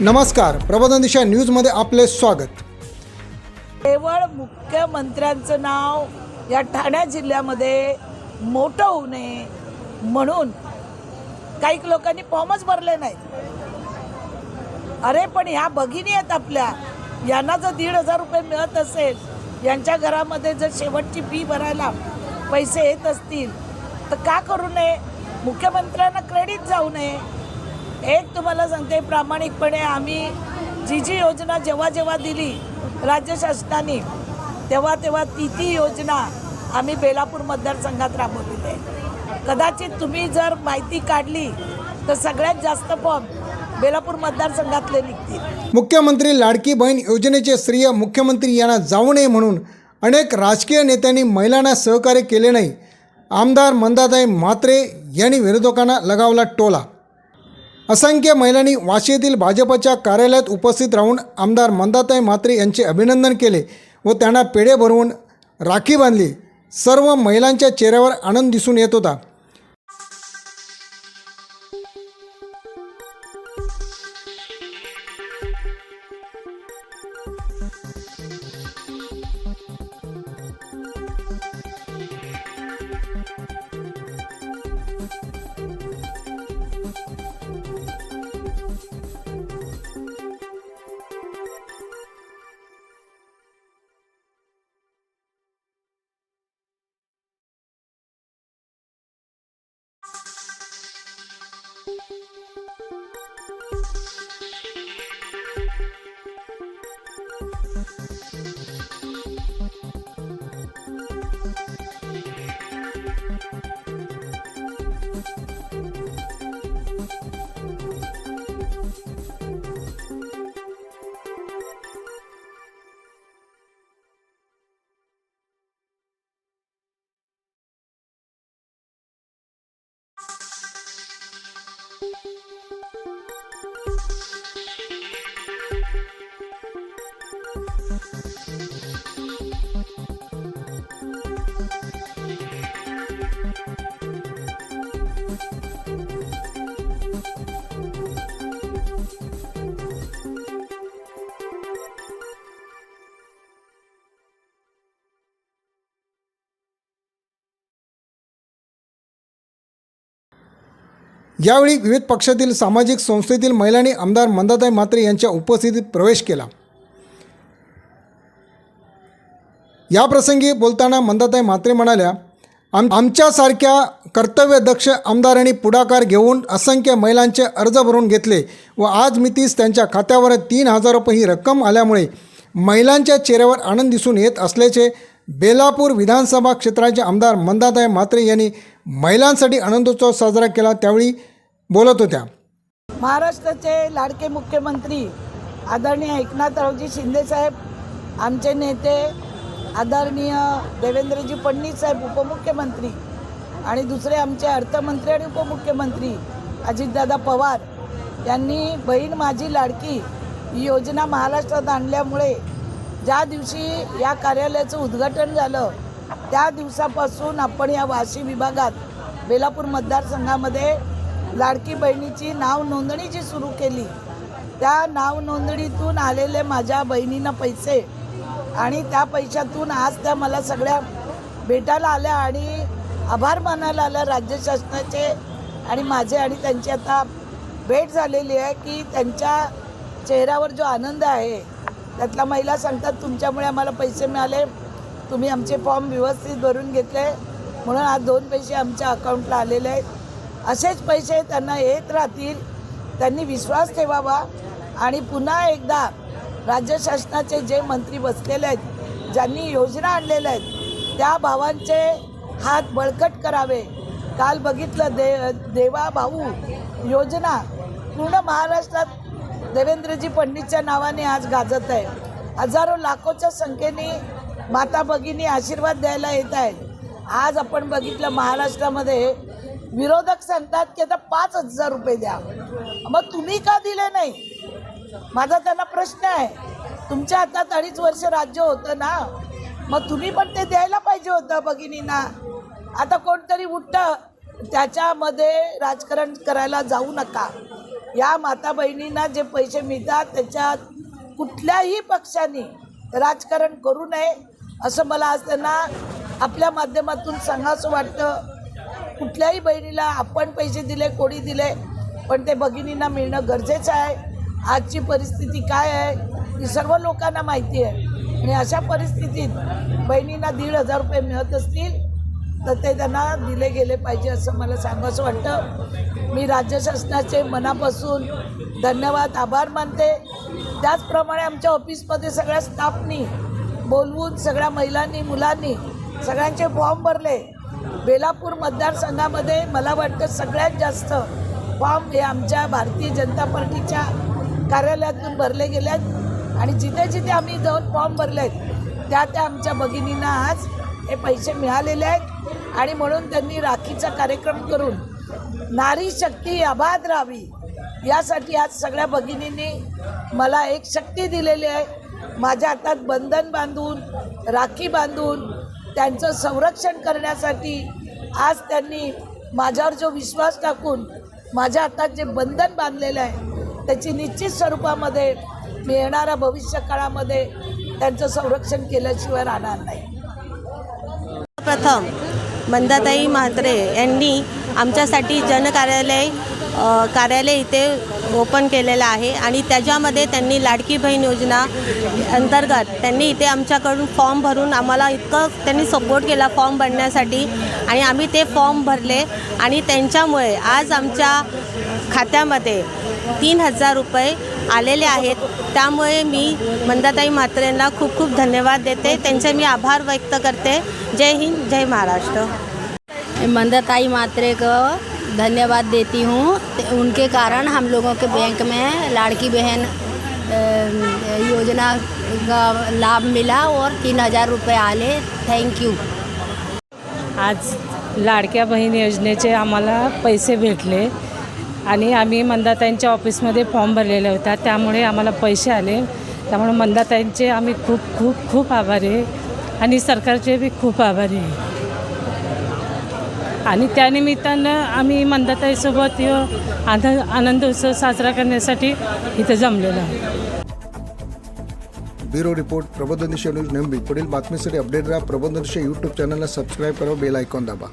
नमस्कार प्रबोधन दिशा न्यूजमध्ये आपले स्वागत. केवळ मुख्यमंत्र्यांचं नाव या ठाणे जिल्ह्यामध्ये मोठं होऊ नये म्हणून काही लोकांनी फॉर्मच भरले नाहीत. अरे पण ह्या भगिनी आहेत आपल्या. यांना जर दीड हजार रुपये मिळत असेल यांच्या घरामध्ये जर शेवटची फी भरायला पैसे येत असतील तर का करू नये? मुख्यमंत्र्यांना क्रेडिट जाऊ नये. एक तुम्हाला सांगते प्रामाणिकपणे आम्ही जी जी योजना जेव्हा जेव्हा दिली राज्य शासनाने तेव्हा तेव्हा ती ती योजना आम्ही बेलापूर मतदारसंघात राबवलेली आहे. कदाचित तुम्ही जर माहिती काढली तर सगळ्यात जास्त फॉर्म बेलापूर मतदारसंघातले निघतील. मुख्यमंत्री लाडकी बहीण योजनेचे श्रेय मुख्यमंत्री यांना जाऊ नये म्हणून अनेक राजकीय नेत्यांनी महिलांना सहकार्य केले नाही. आमदार मंदाताई म्हात्रे यांनी विरोधकांना लगावला टोला. असंख्य महिलांनी वाशी येथील भाजपच्या कार्यालयात उपस्थित राहून आमदार मंदाताई म्हात्रे यांचे अभिनंदन केले व त्यांना पेढे भरवून राखी बांधली. सर्व महिलांच्या चेहऱ्यावर आनंद दिसून येत होता. यावेळी विविध पक्षातील सामाजिक संस्थेतील महिलांनी आमदार मंदाताई म्हात्रे यांच्या उपस्थितीत प्रवेश केला. याप्रसंगी बोलताना मंदाताई म्हात्रे म्हणाल्या आम आमच्यासारख्या कर्तव्यदक्ष आमदारांनी पुढाकार घेऊन असंख्य महिलांचे अर्ज भरून घेतले व आज मितीस त्यांच्या खात्यावर तीन हजार रुपये ही रक्कम आल्यामुळे महिलांच्या चेहऱ्यावर आनंद दिसून येत असल्याचे बेलापूर विधानसभा क्षेत्राचे आमदार मंदाताई म्हात्रे यांनी महिलांसाठी आनंदोत्सव साजरा केला त्यावेळी बोलत होत्या. महाराष्ट्राचे लाडके मुख्यमंत्री आदरणीय एकनाथरावजी शिंदेसाहेब आमचे नेते आदरणीय देवेंद्रजी फडणवीस साहेब उपमुख्यमंत्री आणि दुसरे आमचे अर्थमंत्री आणि उपमुख्यमंत्री अजितदादा पवार यांनी बहीण माझी लाडकी ही योजना महाराष्ट्रात आणल्यामुळे ज्या दिवशी या कार्यालयाचं उद्घाटन झालं त्या दिवसापासून आपण या वाशी विभागात बेलापूर मतदारसंघामध्ये लाडकी बहिणीची नाव नोंदणी जी सुरू केली त्या नाव नोंदणीतून आलेले माझ्या बहिणीनं पैसे आणि त्या पैशातून आज त्या मला सगळ्या भेटायला आल्या आणि आभार मानायला आल्या राज्य शासनाचे आणि माझे आणि त्यांची. आता भेट झालेली आहे की त्यांच्या चेहऱ्यावर जो आनंद आहे त्यातल्या महिला सांगतात तुमच्यामुळे आम्हाला पैसे मिळाले. तुम्ही आमचे फॉर्म व्यवस्थित भरून घेतले. म्हणून आज दोन पैसे आमच्या अकाउंटला आलेले आहेत. असेच पैसे त्यांना येत राहतील. त्यांनी विश्वास ठेवावा. आणि पुन्हा एकदा राज्य शासनाचे जे मंत्री बसलेले आहेत ज्यांनी योजना आणलेल्या आहेत त्या भावांचे हात बळकट करावे. काल बघितलं दे देवा भाऊ योजना पूर्ण महाराष्ट्रात देवेंद्रजी पंडितच्या नावाने आज गाजत आहे. हजारो लाखोच्या संख्येने माता भगिनी आशीर्वाद द्यायला येत आहेत. आज आपण बघितलं महाराष्ट्रामध्ये विरोधक सांगतात की आता पाच हजार रुपये द्या. मग तुम्ही का दिले नाही? माझा त्यांना प्रश्न आहे. तुमच्या हातात अडीच वर्ष राज्य होतं ना? मग तुम्ही पण ते द्यायला पाहिजे होतं भगिनींना. आता कोणतरी उठतं त्याच्यामध्ये राजकारण करायला जाऊ नका. या माता बहिणींना जे पैसे मिळतात त्याच्यात कुठल्याही पक्षाने राजकारण करू नये असं मला आज त्यांना आपल्या माध्यमातून सांगावंसं वाटतं. कुठल्याही बहिणीला आपण पैसे दिले कोणी दिले पण ते भगिनींना मिळणं गरजेचं आहे. आजची परिस्थिती काय आहे ही सर्व लोकांना माहिती आहे. आणि अशा परिस्थितीत बहिणींना दीड हजार रुपये मिळत असतील तर ते त्यांना दिले गेले पाहिजे असं मला सांगावंसं वाटतं. मी राज्य शासनाचे मनापासून धन्यवाद आभार मानते. त्याचप्रमाणे आमच्या ऑफिसमध्ये सगळ्या स्टाफनी बोलवून सगळ्या महिलांनी मुलांनी सगळ्यांचे फॉर्म भरले. बेलापूर मतदारसंघामध्ये मला वाटतं सगळ्यात जास्त फॉर्म हे आमच्या भारतीय जनता पार्टीच्या कार्यालयातून भरले गेले आहेत आणि जिथे जिथे आम्ही जाऊन फॉर्म भरले आहेत त्या त्या आमच्या भगिनींना आज हे पैसे मिळालेले आहेत आणि म्हणून त्यांनी राखीचा कार्यक्रम करून नारी शक्ती अबाध राहावी यासाठी आज सगळ्या भगिनींनी मला एक शक्ती दिलेली आहे. माझ्या हातात बंधन बांधून राखी बांधून त्यांचं संरक्षण करण्यासाठी आज त्यांनी माझ्यावर जो विश्वास टाकून माझ्या हातात जे बंधन बांधलेलं आहे त्याची निश्चित स्वरूपामध्ये मी येणाऱ्या भविष्य काळामध्ये त्यांचं संरक्षण केल्याशिवाय राहणार नाही. प्रथम मंदाताई म्हात्रे यांनी आमच्यासाठी जनकार्यालय कार्यालय इथे ओपन केलेलं आहे आणि त्याच्यामध्ये त्यांनी लाडकी बहीण योजना अंतर्गत त्यांनी इथे आमच्याकडून फॉर्म भरून आम्हाला इतकं त्यांनी सपोर्ट केला फॉर्म भरण्यासाठी आणि आम्ही ते फॉर्म भरले आणि त्यांच्यामुळे आज आमच्या खात्यामध्ये तीन हजार रुपये आलेले आहेत. त्यामुळे मी मंदाताई म्हात्रेंना खूप खूप धन्यवाद देते. त्यांचे मी आभार व्यक्त करते. जय हिंद जय महाराष्ट्र. मंदताई मात्रे को धन्यवाद देती हूँ. उनके कारण हम लोगों के बैंक में लाड़की बहन योजना का लाभ मिला और तीन हजार रुपये आले. थैंक यू आज लाडक्या बहीण योजनेचे आम्हाला पैसे भेटले. आणि आम्ही मंदाताईंच्या ऑफिसमध्ये फॉर्म भरलेला होता त्यामुळे आम्हाला पैसे आले. त्यामुळे मंदाताईंचे आम्ही खूप खूप खूप आभारी आहे. आणि सरकारचे बी खूप आभारी आहे. आणि त्यानिमित्तानं आम्ही मंदाताईसोबत आनंद आनंद उत्सव साजरा करण्यासाठी इथं जमलेलो आहे ब्युरो रिपोर्ट प्रबोधनदिशा न्यूज नेहमी पुढील बातमीसाठी अपडेट राहा प्रबोधनदिशा यूट्यूब चॅनलला सबस्क्राईब करा बेल आयकॉन दाबा.